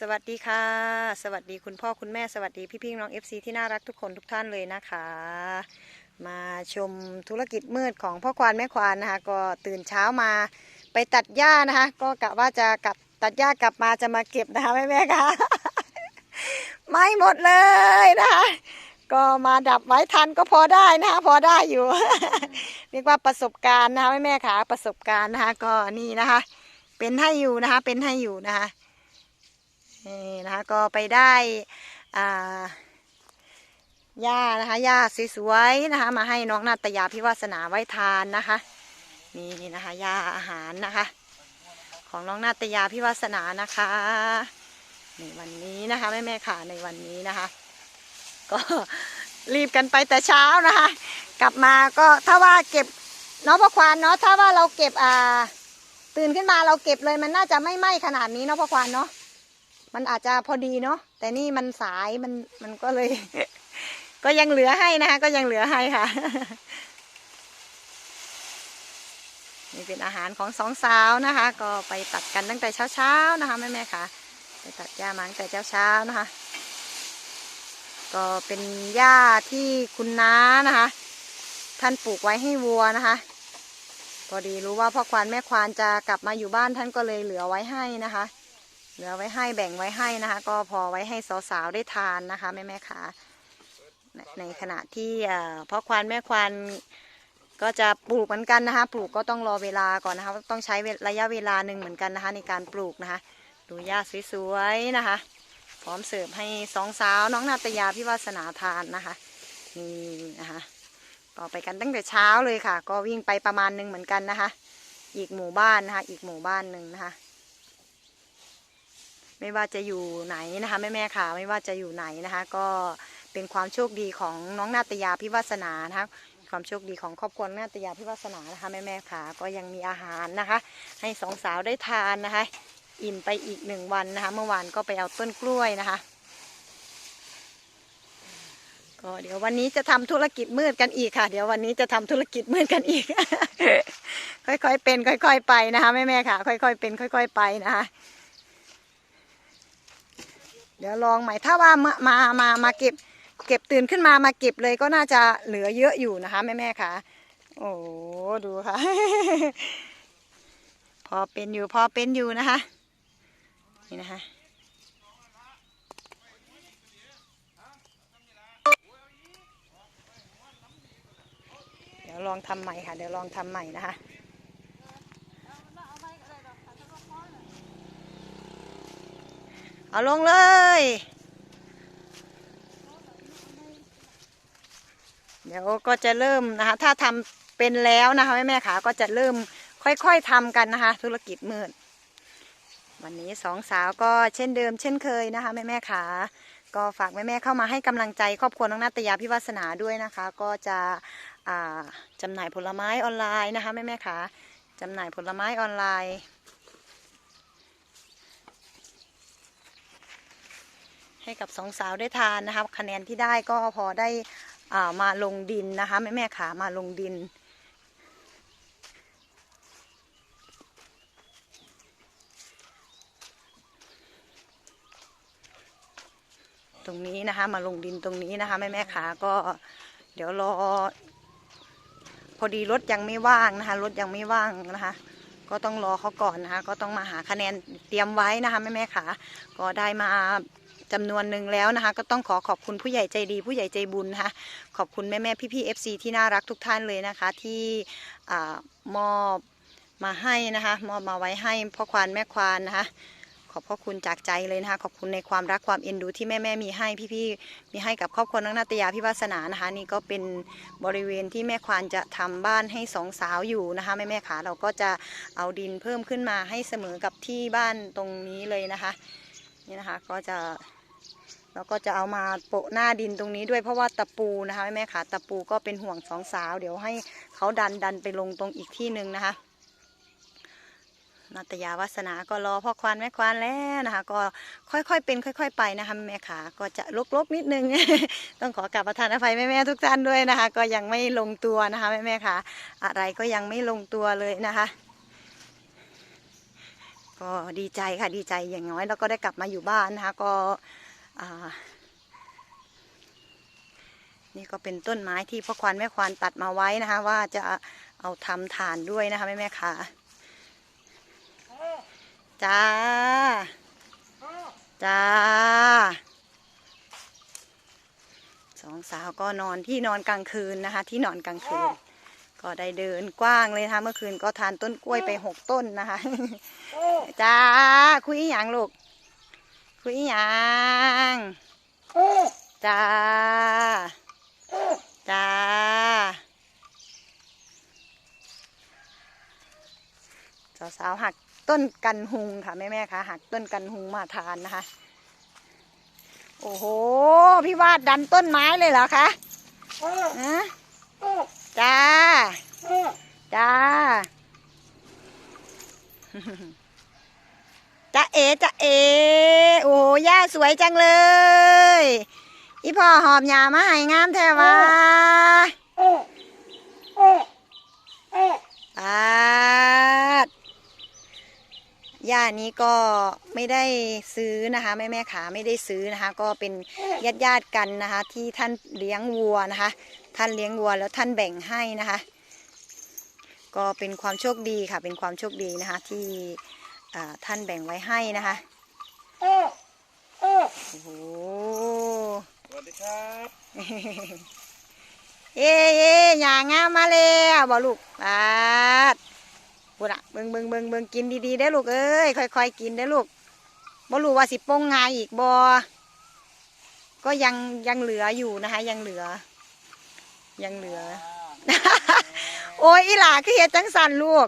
สวัสดีค่ะ สวัสดีคุณพ่อคุณแม่สวัสดีพี่พี่น้อง FC ที่น่ารักทุกคนทุกท่านเลยนะคะ มาชมธุรกิจมืดของพ่อควานแม่ควานนะคะ ก็ตื่นเช้ามาไปตัดหญ้านะคะ ก็กะว่าจะกลับตัดหญ้ากลับมาจะมาเก็บนะคะแม่แม่คะไม่หมดเลยนะคะ ก็มาดับไว้ทันก็พอได้นะคะพอได้อยู่เรียกว่าประสบการณ์นะคะแม่แม่ๆค่ะประสบการณ์นะคะ ก็นี่นะคะ เป็นให้อยู่นะคะ เป็นให้อยู่นะคะ นี่นะคะก็ไปได้อ่าหญ้านะคะหญ้าสวยๆนะคะ มาให้น้องนาตยาพิวาสนาไว้ทานนะคะนี่นะคะหญ้าอาหารนะคะ ของน้องนาตยาพิวาสนานะคะในวันนี้นะคะแม่แม่ๆค่ะในวันนี้นะคะ ก็รีบกันไปแต่เช้านะคะ กลับมาก็ถ้าว่าเก็บเนาะพ่อควานเนาะถ้าว่าเราเก็บอ่าตื่นขึ้นมาเราเก็บเลยมันน่าจะไม่ไหม้ขนาดนี้เนาะพ่อควานเนาะ มันอาจจะพอดีเนาะแต่นี่มันสายมันมันก็เลย ก็ยังเหลือให้นะคะก็ยังเหลือให้ค่ะ นี่เป็นอาหารของสองสาวนะคะ ก็ไปตัดกันตั้งแต่เช้าๆนะคะแม่ๆค่ะ ไปตัดหญ้ามาตั้งแต่เช้าๆนะคะ ก็เป็นหญ้าที่คุณน้านะคะ ท่านปลูกไว้ให้วัวนะคะพอดีรู้ว่าพ่อควานแม่ควานจะกลับมาอยู่บ้านท่านก็เลยเหลือไว้ให้นะคะ เหลือไว้ให้แบ่งไว้ให้นะคะ ก็พอไว้ให้สาวๆได้ทานนะคะแม่แม่ๆขาในในขณะที่เอ่อพ่อควานแม่ควานก็จะปลูกเหมือนกันนะคะ ปลูกก็ต้องรอเวลาก่อนนะคะ ต้องใช้ระยะเวลาหนึ่งเหมือนกันนะคะ ในการปลูกนะคะ ดูหญ้าสวยๆนะคะ พร้อมเสิร์ฟให้สองสาวน้องนาตยาพิวาสนาทานนะคะนี่นะคะก็ไปกันตั้งแต่เช้าเลยค่ะ ก็วิ่งไปประมาณหนึ่งเหมือนกันนะคะ อีกหมู่บ้านนะคะ อีกหมู่บ้านหนึ่งนะคะ ไม่ว่าจะอยู่ไหนนะคะแม่แม่ๆค่ะไม่ว่าจะอยู่ไหนนะคะ ก็เป็นความโชคดีของน้องนาตยาพิวาสนานะคะความโชคดีของครอบครัวนาตยาพิวาสนานะคะแม่แม่ๆค่ะก็ยังมีอาหารนะคะ ให้สองสาวได้ทานนะคะ อิ่มไปอีกหนึ่งวันนะคะ เมื่อวานก็ไปเอาต้นกล้วยนะคะก็เดี๋ยววันนี้จะทำธุรกิจมืดกันอีกค่ะ เดี๋ยววันนี้จะทำธุรกิจมืดกันอีก ค่อยๆเป็น ค่อย ๆ ไปนะคะแม่ๆค่ะ ค่อย ๆเป็น ค่อย ๆ ไปนะคะ ดี๋ยวลองใหม่ถ้าว่ามามามามาเก็บ เก็บตื่นขึ้นมามาเก็บเลยก็น่าจะเหลือเยอะอยู่นะคะแม่แม่ค่ะ โอ้ดูค่ะ พอเป็นอยู่พอเป็นอยู่นะคะ นี่นะคะเดี๋ยวลองทำใหม่ค่ะ เดี๋ยวลองทำใหม่นะคะ เอาลงเลย เดี๋ยวก็จะเริ่มนะคะ ถ้าทำเป็นแล้วนะคะ แม่แม่ขาก็จะเริ่มค่อยๆทำกันนะคะ ธุรกิจมืด วันนี้สองสาวก็เช่นเดิม เช่นเคยนะคะ แม่แม่ขาก็ฝากแม่แม่เข้ามาให้กำลังใจครอบครัวน้องนาตยาพิวัสนาด้วยนะคะ ก็จะอ่าจำหน่ายผลไม้ออนไลน์นะคะแม่แม่ขาจำหน่ายผลไม้ออนไลน์ ให้กับสองสาวได้ทานนะคะคะแนนที่ได้ก็พอได้อ่ามาลงดินนะคะแม่แม่ขามาลงดิน ตรงนี้นะคะมาลงดินตรงนี้นะคะแม่แม่ขาก็เดี๋ยวรอ พอดีรถยังไม่ว่างนะคะรถยังไม่ว่างนะคะ ก็ต้องรอเขาก่อนนะคะ ก็ต้องมาหาคะแนนเตรียมไว้นะคะแม่แม่ขาก็ได้มา จำนวนหนึ่งแล้วนะคะ ก็ต้องขอขอบคุณผู้ใหญ่ใจดี ผู้ใหญ่ใจบุญนะคะขอบคุณแม่แม่พี่พี่เอฟซีที่น่ารักทุกท่านเลยนะคะ ที่มอบมาให้นะคะมอบมาไว้ให้พ่อควานแม่ควานนะคะขอบพระคุณจากใจเลยนะคะ ขอบคุณในความรักความเอ็นดูที่แม่แม่มีให้พี่ๆมีให้กับครอบครัวน้องนาตยาพิวาสนานะคะ นี่ก็เป็นบริเวณที่แม่ควานจะทำบ้านให้สองสาวอยู่นะคะแม่แม่ขาเราก็จะเอาดินเพิ่มขึ้นมาให้เสมอกับที่บ้านตรงนี้เลยนะคะ นี่นะคะก็จะ เราก็จะเอามาโปะหน้าดินตรงนี้ด้วยเพราะว่าตะปูนะคะแม่ขาตะปูก็เป็นห่วงสองสาว เดี๋ยวให้เขาดันดันไปลงตรงอีกที่หนึ่งนะคะนาตยาวัสนาก็รอพ่อควานแม่ควานแล้วนะคะ ก็ค่อยๆเป็น ค่อย ๆ ไปนะคะแม่ขาก็จะลกๆนิดนึง ต้องขอกราบประทานอภัยแม่ๆทุกท่านด้วยนะคะ ก็ยังไม่ลงตัวนะคะแม่ๆค่ะอะไรก็ยังไม่ลงตัวเลยนะคะก็ดีใจค่ะดีใจอย่างน้อย แล้วก็ได้กลับมาอยู่บ้านนะคะ ก็ นี่ก็เป็นต้นไม้ที่พ่อควานแม่ควานตัดมาไว้นะคะ ว่าจะเอาทำฐานด้วยนะคะแม่แม่ค่ะจ้าจ้าสองสาวก็นอนที่นอนกลางคืนนะคะ ที่นอนกลางคืน ก็ได้เดินกว้างเลยนะคะเมื่อคืนก็ทานต้นกล้วยไปหกต้นนะคะจ้าคุยอย่างลูก คุยยางจ้าจ้าสาวๆหักต้นกันหุงค่ะแม่ๆค่ะหักต้นกันหุงมาทานนะคะ โอ้โห พี่วาดดันต้นไม้เลยเหรอคะฮะจ้า จ้าจ้าเอจ้าเอาสวยจังเลย อีพ่อหอบหยามาให้งามแท้วะปาดย่านี้ก็ไม่ได้ซื้อนะคะแม่แม่ขาไม่ได้ซื้อนะคะ ก็เป็นญาติญาติกันนะคะ ที่ท่านเลี้ยงวัวนะคะ ท่านเลี้ยงวัวแล้วท่านแบ่งให้นะคะ ก็เป็นความโชคดีค่ะ เป็นความโชคดีนะคะ ที่ท่านแบ่งไว้ให้นะคะ โอ้โหสวัสดีครับเย่เย่อย่างงามมาแล้วบ่ลูกปาดบุระเบิงเบิงเบิงเบิงกินดีๆได้ลูกเอ้ยค่อยๆกินได้ลูกบ่รู้ว่าสิปงงายอีกบ่ก็ยังยังเหลืออยู่นะคะ ยังเหลือ ยังเหลือ โอ้ยอีหล่าคือเฮ็ดจังสันลูก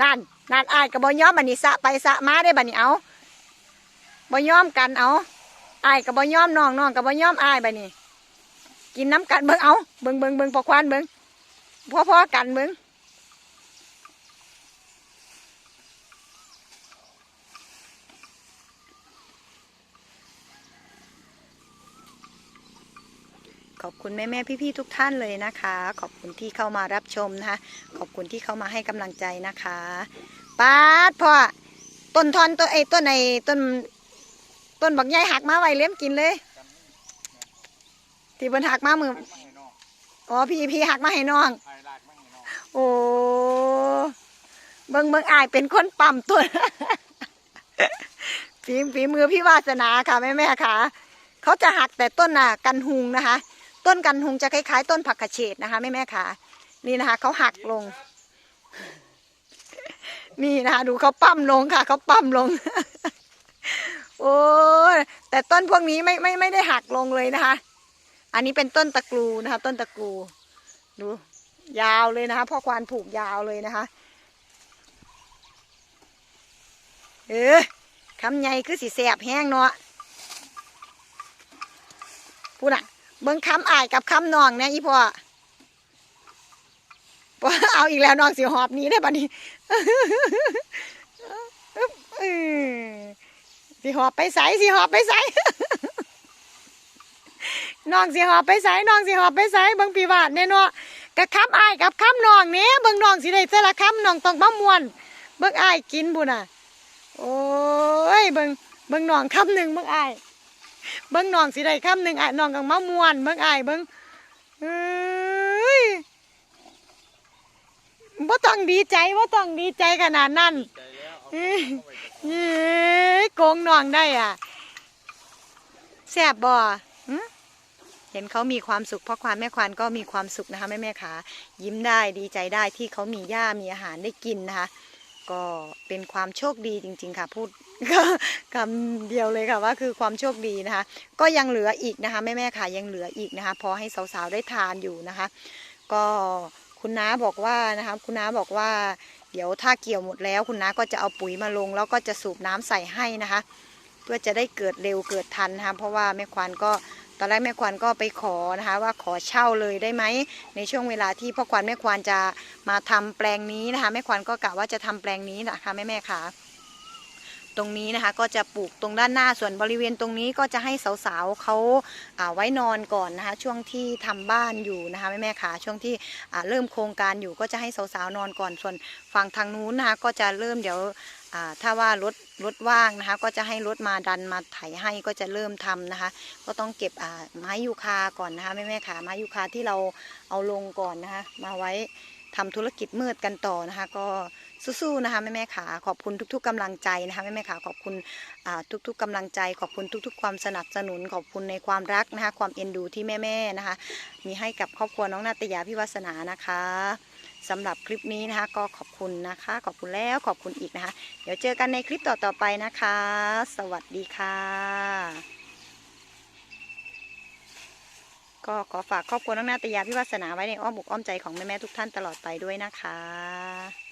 นั่นนั่นอายกับบ่ยอมบันนี้สะไปสะมาได้บันนี้เอา บ่ยอมกันเอาอายกับบ่ยอมน้องน้องกับบ่ยอมอายบันนี้กินน้ำกันเบิ่งเอาเบิ่งเบิ่งเบิ่งพอควานเบิ่งพ่อพ่อกันเบิ่งขอบคุณแม่แม่พี่พี่ๆทุกท่านเลยนะคะ ขอบคุณที่เข้ามารับชมนะคะ ขอบคุณที่เข้ามาให้กำลังใจนะคะป้าดพ่อต้นทอนต้นไอ้ต้นไอ้ต้น ต้นบักใหญ่หักมาไว้เลี้ยมกินเลย ที่เพิ่นหักมามือนอ๋อพี่พี่หักมาให้น้องถ่อง โอ้เบิ่งเบิ่งอายเป็นคนปั๊มต้นฝีฝีมือพี่วาสนาค่ะแม่แม่ค่ะ เขาจะหักแต่ต้นน่ะกันหุงนะคะ ต้นกันหุงจะคล้ายๆ ต้นผักกระเฉดนะคะแม่แม่ค่ะ นี่นะคะเขาหักลง นี่นะคะดูเขาปั้มลงค่ะเขาปั้มลง โอ้ยแต่ต้นพวกนี้ไม่ไม่ไม่ได้หักลงเลยนะคะ อันนี้เป็นต้นตะกรูนะคะ ต้นตะกรูดู ยาวเลยนะคะพ่อควานผูกยาวเลยนะคะ เออคำใหญ่คือสีแสบแห้งเนาะพูดอะเบิ้งคำอายกับคำนองเนี่ยอีพ่อพ่อเอาอีกแล้วนองสีหอบหนี้ได้ปะนี่ สีหอบไปใสสีหอบไปใสน้องสีหอบไปใสน้องสีหอบไปใสเบิ้งปีวาดเนี่ยเนกับคำอายกับคำน้องเนี้เบิ่งน้องสิได้เสละคำน้องต้องมามวนเบิ่งอายกินบุน่ะ โอ้ยเบิ่งเบิ่งน้องคำหนึ่งเบิ่งอายเบิ่งน้องสิได้คำหนึ่งอายน้องกังมามวนเบิ่งอายเบิ่งเอ้ยบ่ต้องดีใจบ่ต้องดีใจขนาดนั้น ใจแล้วเอาเอ้ยโกงนองได้อะแซบบ่หึเห็นเขามีความสุขเพราะความแม่ควานก็มีความสุขนะคะแม่แม่ขายิ้มได้ดีใจได้ที่เขามีหญ้ามีอาหารได้กินนะคะ ก็เป็นความโชคดีจริง ๆ ค่ะพูดก็คำเดียวเลยค่ะว่าคือความโชคดีนะคะ ก็ยังเหลืออีกนะคะแม่แม่ค่ะยังเหลืออีกนะคะ พอให้สาวๆได้ทานอยู่นะคะ ก็คุณน้าบอกว่านะคะคุณน้าบอกว่า ดี๋ยวถ้าเกี่ยวหมดแล้วคุณน้าก็จะเอาปุ๋ยมาลง แล้วก็จะสูบน้ำใส่ให้นะคะ เพื่อจะได้เกิดเร็วเกิดทันนะคะเพราะว่าแม่ควันก็ตอนแรกแม่ควันก็ไปขอนะคะ ว่าขอเช่าเลยได้ไหมในช่วงเวลาที่พ่อควันแม่ควันจะมาทำแปลงนี้นะคะแม่ควันก็กะว่าจะทำแปลงนี้นะคะแม่แม่ค่ะ ตรงนี้นะคะ ก็จะปลูกตรงด้านหน้าส่วนบริเวณตรงนี้ก็จะให้สาวๆเขาาไว้นอนก่อนนะคะ ช่วงที่ทำบ้านอยู่นะคะแม่แม่ๆค่ะช่วงที่เริ่มโครงการอยู่ก็จะให้สาวๆนอนก่อนส่วนฝั่งทางนู้นนะคะก็จะเริ่มเดี๋ยวถ้าว่ารถรถว่างนะคะ ก็จะให้รถมาดันมาไถให้ก็จะเริ่มทำนะคะ ก็ต้องเก็บไม้ยูคาก่อนนะคะแม่แม่ๆขาไม้ยูคาที่เราเอาลงก่อนนะคะ มาไว้ทำธุรกิจมืดกันต่อนะคะ ก็ สู้ๆนะคะแม่แม่ๆขาขอบคุณทุก ๆกำลังใจนะคะแม่แม่ๆขาขอบคุณทุก ๆกำลังใจ ขอบคุณทุก ๆ ความสนับสนุนขอบคุณในความรักนะคะความเอ็นดูที่แม่ๆนะคะ มีให้กับครอบครัวน้องนาตยาพิวัสนานะคะสำหรับคลิปนี้นะคะก็ขอบคุณนะคะ ขอบคุณแล้วขอบคุณอีกนะคะ เดี๋ยวเจอกันในคลิปต่อๆไปนะคะ สวัสดีค่ะ ก็ขอฝากครอบครัวน้องนาตยาพิวัสนาไว้ในอ้อมอกอ้อมใจของแม่ๆทุกท่านตลอดไปด้วยนะคะ